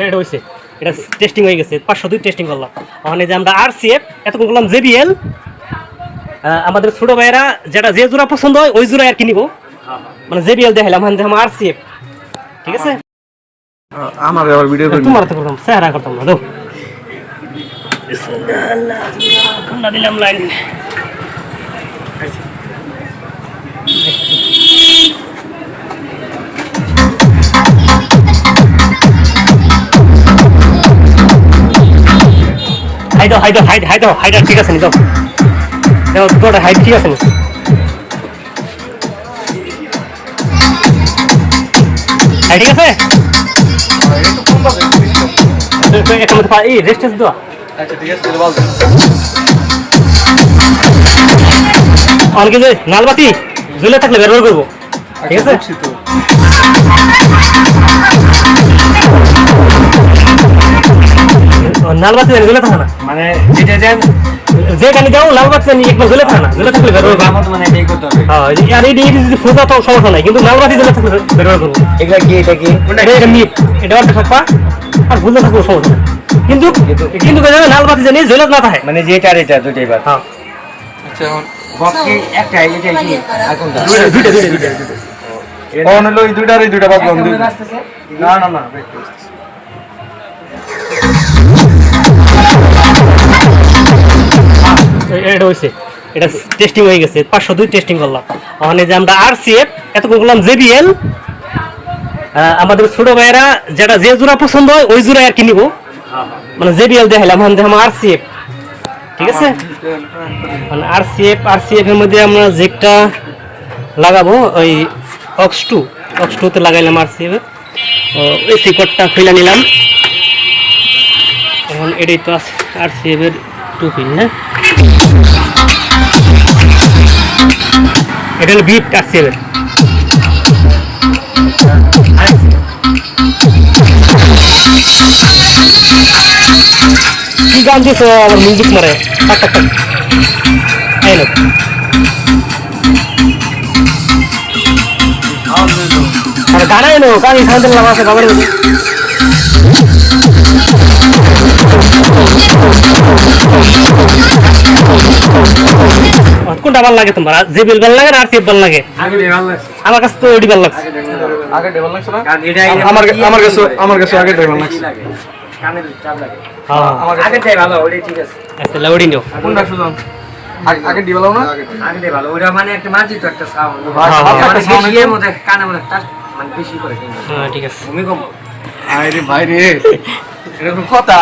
এটা হয়েছে এটা টেস্টিং হয়ে গেছে পাঁচশো দুই টেস্টিং করলাম ওখানে যে আমরা আর সিএফ এতক্ষণ করলাম জেবিএল আমাদের ছোট ভাইয়েরা যেটা যে জোড়া পছন্দ হয় ওই জোড়া আর কি নিবো মানে জেবিএল দেখাইলাম ওখানে আর সিএফ ঠিক আছে আমার আবার ভিডিও তোমার তো করতাম চেহারা করতাম না দাও দিলাম লাইন হাই দাও হাই দাও হাইট হাই দাও হাইট ঠিক আছে নি দাও হাইট ঠিক আছে নি? হাই ঠিক আছে? একটা মধ্যে এই রেস্ট টেস্ট দেওয়া আচ্ছা ঠিক আছে বল অনেকে যে নালবাতি ঝুলে থাকলে ব্যবহার করব। ঠিক আছে? বুঝছি তো জানি ঝুলে থাকে না। মানে যেটা দেন যে গানি দাও লালবাতি জানি একবার ঝুলে থাকে না। ঝুলে থাকলে করব মানে এটাই করতে হবে। হ্যাঁ আর এই এই যদি ফোজা তো সমস্যা নাই কিন্তু লালবাতি ঝুলে থাকলে ব্যবহার করব এগুলা কি এটা কি? এটা এটা মিট এটা অল্প থাকবা আর ভুলে থাকব সমস্যা কিন্তু কিন্তু লালবাতি জানি ঝুলে না থাকে। মানে যেটা আর এটা দুইটাই বার হ্যাঁ। আচ্ছা এখন বক্স কি একটা এটাই কি? আর কোনটা? দুইটা দুইটা দুইটা কোন হলো এই দুইটার এই দুইটা বাদ না না না এটা হয়েছে এটা টেস্টিং হয়ে গেছে। পাঁচশো দুই টেস্টিং করলাম। ওখানে যে আমরা আর সিএফ এতক্ষণ করলাম জেবিএল আমাদের ছোট ভাইয়েরা যেটা যে জোড়া পছন্দ হয়, ওই জোড়া আর কি নিবো। মানে জেবিএল দেখাইলাম, ওখানে দেখাম আর সিএফ ঠিক আছে? মানে আর সিএফ আর সিএফ এর মধ্যে আমরা যেটা লাগাবো, ওই অক্স টু অক্স টুতে লাগাইলাম আর সিএফ ওই সিকটটা খুলে নিলাম। এখন এটাই তো আর সিএফ এর টু পিন না এটা হলো বিট আর সিএফ এর কি গান দিয়েছ আমার মিউজিক মারে টাক টাক টাক এই লোক আরে গানা এলো গান এখান থেকে লাগা আছে বাবার কোনটা ভালো লাগে তোমার? যে বিল ভালো লাগে আর সিএফ ভালো লাগে? আগে আমার কাছে তো এডি ভালো লাগছে। আগে ডেভেল লাগছে। না? এটা আমার আমার কাছে আমার কাছে আগে ডেভেল লাগছে। কানে চাপ লাগে। হ্যাঁ। আমার কাছে আগেরটাই ভালো ওটাই ঠিক আছে। আচ্ছা লাউডি নিও। কোনটা সুজন? আগে আগে ডেভেল না। আগেরটাই ভালো। ওটা মানে একটা মার্জিত একটা সাউন্ড হ্যাঁ, হ্যাঁ, মানে বেশি এর মধ্যে কানে মানে টাচ মানে বেশি করে হ্যাঁ ঠিক আছে। ভূমিকম্প। আরে ভাই রে। এরকম কথা।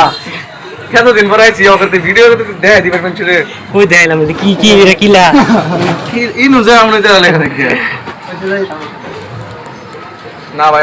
কতদিন পর আইছি ওকে ভিডিও দেয় দিবেন কোন ছেলে কই দেখাইলাম কি কি এটা কিলা? ইনু যা আমরা যা লেখা দেখি। না ভাই